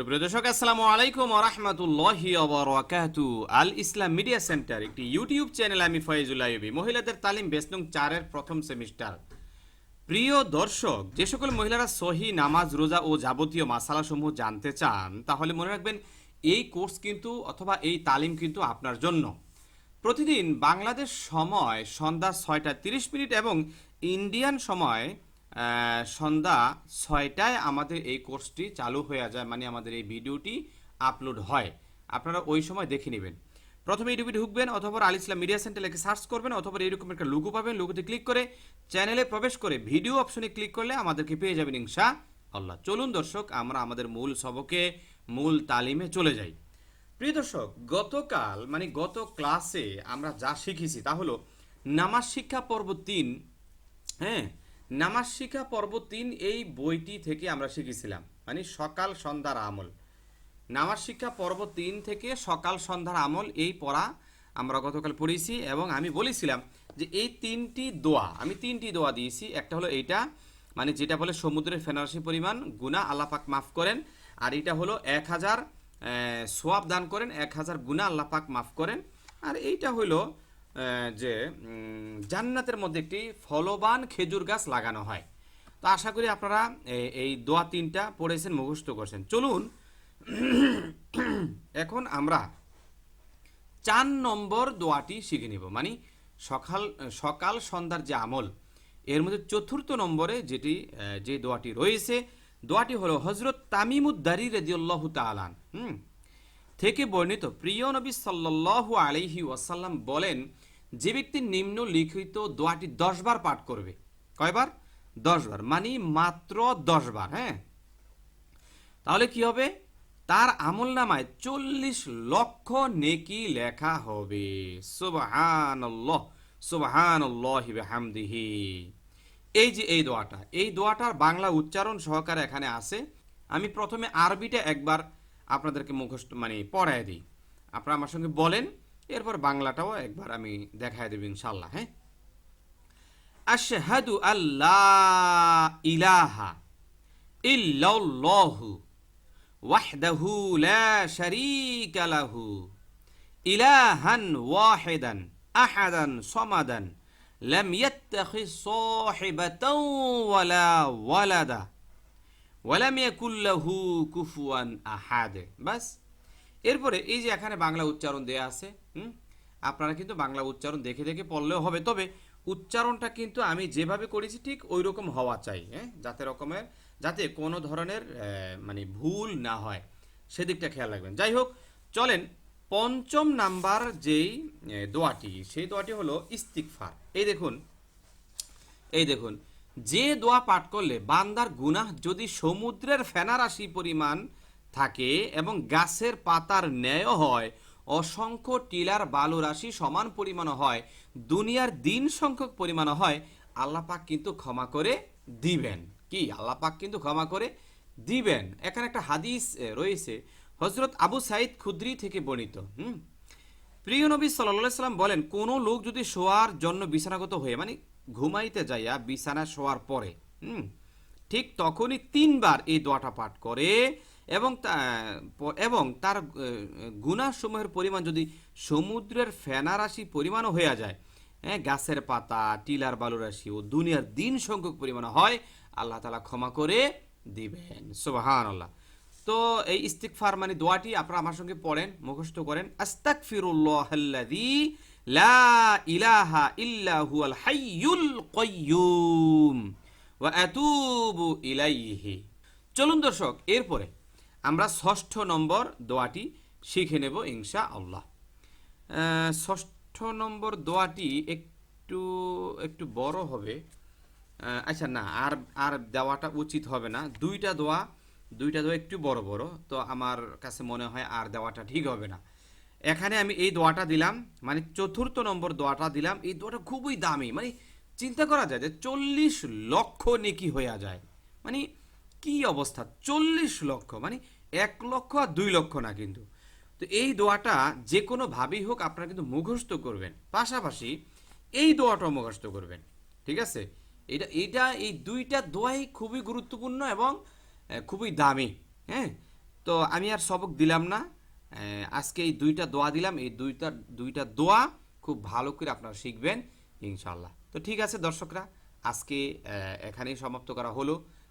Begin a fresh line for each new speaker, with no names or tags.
সুপ্রিয় দর্শক, আসসালামু আলাইকুম রহমতুল্লাহি ওবরাকাতু। আল ইসলাম মিডিয়া সেন্টার, একটি ইউটিউব চ্যানেল আমি ফয়েজুল আইবি মহিলাদের তালিম বেসনং চারের প্রথম সেমিস্টার। প্রিয় দর্শক, যে সকল মহিলারা সহি নামাজ, রোজা ও যাবতীয় মাসালাসমূহ জানতে চান, তাহলে মনে রাখবেন এই কোর্স কিন্তু অথবা এই তালিম কিন্তু আপনার জন্য। প্রতিদিন বাংলাদেশ সময় সন্ধ্যা ছয়টা তিরিশ মিনিট এবং ইন্ডিয়ান সময় সন্ধ্যা ছয়টায় আমাদের এই কোর্সটি চালু হয়ে যায় মানে আমাদের এই ভিডিওটি আপলোড হয়। আপনারা ওই সময় দেখে নেবেন। প্রথমে ইউটিউবে ঢুকবেন অথবা আল ইসলাম মিডিয়া সেন্টার লিখে সার্চ করবেন অথবা এরকম একটা লুগো পাবেন। লুগোতে ক্লিক করে চ্যানেলে প্রবেশ করে ভিডিও অপশনে ক্লিক করলে আমাদেরকে পেয়ে যাবেন ইনশা আল্লাহ চলুন দর্শক, আমরা আমাদের মূল সবকে, মূল তালিমে চলে যাই। প্রিয় দর্শক, গতকাল মানে গত ক্লাসে আমরা যা শিখেছি তা হলো নামাজ শিক্ষা পর্ব তিন হ্যাঁ? নামাজ শিক্ষা পর্ব তিন এই বইটি থেকে আমরা শিখেছিলাম। মানে সকাল সন্ধ্যার আমল। নামাজ শিক্ষা পর্ব তিন থেকে সকাল সন্ধ্যার আমল এই পড়া আমরা গতকাল পড়েছি এবং আমি বলেছিলাম যে এই তিনটি দোয়া, আমি তিনটি দোয়া দিয়েছি। একটা হলো এইটা মানে যেটা বলে সমুদ্রের ফেনারসি পরিমাণ গুণা আল্লাপাক মাফ করেন। আর এটা হলো এক হাজার সোয়াব দান করেন, এক হাজার গুণা আল্লাপাক মাফ করেন। আর এইটা হলো যে জান্নাতের মধ্যে একটি ফলবান খেজুর গাছ লাগানো হয়। তো আশা করি আপনারা এই দোয়া তিনটা পড়েছেন, মুখস্থ করছেন। চলুন, এখন আমরা চার নম্বর দোয়াটি শিখে নিব। মানে সকাল সকাল সন্ধ্যার যে আমল, এর মধ্যে চতুর্থ নম্বরে যেটি যে দোয়াটি রয়েছে, দোয়াটি হলো হজরত তামিমুদ্দারি রেদিউল্লাহ তালান হুম। থেকে বর্ণিত, প্রিয় নবী সাল্লাল্লাহু আলাইহি ওয়াসাল্লাম বলেন যে ব্যক্তি নিম্নলিখিত দোয়াটি দশবার পাঠ করবে। কয়বার? দশবার। মানে মাত্র দশবার হ্যাঁ? তাহলে কি হবে? তার আমল নামায় চল্লিশ লক্ষ নেকি লেখা হবে। হামদিহি এই যে এই দোয়াটা, এই দোয়াটার বাংলা উচ্চারণ সহকারে এখানে আছে। আমি প্রথমে আরবিটা একবার আপনাদেরকে মুখস্থ মানে পড়ায় দিই। আপনারা আমার সঙ্গে বলেন এরপর বাংলাটাও একবার আমি দেখায় দেব ইনশাল্লাহ হ্যাঁ? আশহাদু আল্লাহ ইলাহা ইল্লাল্লাহু ওয়াহদাহু লা শারীকা লাহু ইলাহান ওয়াহিদান আহাদান সমাদান লাম ইয়াত্তাখিজ সাহিবাতাও ওয়ালা ওয়ালাদা ওয়ালাম ইয়াকুল্লাহু কুফুয়ান আহাদ, বাস। এরপরে এই যে এখানে বাংলা উচ্চারণ দেয়া আছে, হুম? আপনারা কিন্তু বাংলা উচ্চারণ দেখে দেখে পড়লেও হবে। তবে উচ্চারণটা কিন্তু আমি যেভাবে করেছি ঠিক ওই রকম হওয়া চাই হ্যাঁ? যাতে রকমের, যাতে কোনো ধরনের মানে ভুল না হয়। সেদিকটা খেয়াল রাখবেন। যাই হোক, চলেন পঞ্চম নাম্বার যেই দোয়াটি, সেই দোয়াটি হলো ইস্তিকফার এই দেখুন এই দেখুন, যে দোয়া পাঠ করলে বান্দার গুনাহ যদি সমুদ্রের ফেনারাশি পরিমাণ থাকে এবং গাছের পাতার ন্যায় হয়। অসংখ্য টিলার বালু রাশি সমান পরিমাণ হয়। দুনিয়ার দিন সংখ্যক পরিমাণ হয়। আল্লাহ পাক কিন্তু ক্ষমা করে দিবেন। কি? আল্লাহ পাক কিন্তু ক্ষমা করে দিবেন। এখানে একটা হাদিস রয়েছে। হজরত আবু সাইদ খুদ্রি থেকে বর্ণিত, হুম? প্রিয় নবী সাল্লাহ সাল্লাম বলেন, কোনো লোক যদি শোয়ার জন্য বিছানাগত হয়ে মানে ঘুমাইতে যাইয়া বিছানা শোয়ার পরে, হুম? ঠিক তখনই তিনবার এই দোয়াটা পাঠ করে। এবং এবং তার গুণাসমূহের পরিমাণ যদি সমুদ্রের ফেনারাশি পরিমাণও হয়ে যায় হ্যাঁ গাছের পাতা, টিলার বালুরাশি ও দুনিয়ার দিন সংখ্যক পরিমাণ হয়, আল্লাহ তালা ক্ষমা করে দিবেন। সুবাহান আল্লাহ তো এই ইস্তিকফার মানে দোয়াটি আপনারা আমার সঙ্গে পড়েন, মুখস্থ করেন। আস্তাগফিরুল্লাহাল্লাযী লা ইলাহা ইল্লা হুয়াল হাইয়ুল কাইয়্যুম ওয়া আতুবু ইলাইহি। চলুন দর্শক, এরপরে আমরা ষষ্ঠ নম্বর দোয়াটি শিখে নেব ইনশা আল্লাহ ষষ্ঠ নম্বর দোয়াটি একটু একটু বড় হবে। আচ্ছা না, আর আর দেওয়াটা উচিত হবে না। দুইটা দোয়া দুইটা দোয়া একটু বড় বড়। তো আমার কাছে মনে হয় আর দেওয়াটা ঠিক হবে না। এখানে আমি এই দোয়াটা দিলাম মানে চতুর্থ নম্বর দোয়াটা দিলাম। এই দোয়াটা খুবই দামি মানে চিন্তা করা যায় যে চল্লিশ লক্ষ নেকি হয়ে যায়। মানে কি অবস্থা? চল্লিশ লক্ষ মানে এক লক্ষ আর দুই লক্ষ না কিন্তু। তো এই দোয়াটা যে কোনো ভাবেই হোক আপনারা কিন্তু মুখস্থ করবেন। পাশাপাশি এই দোয়াটাও মুখস্থ করবেন, ঠিক আছে? এটা এটা, এই দুইটা দোয়াই খুবই গুরুত্বপূর্ণ এবং খুবই দামি হ্যাঁ? তো আমি আর সবক দিলাম না। আজকে এই দুইটা দোয়া দিলাম। এই দুইটা দুইটা দোয়া খুব ভালো করে আপনারা শিখবেন ইনশাল্লাহ তো ঠিক আছে দর্শকরা, আজকে এখানেই সমাপ্ত করা হলো।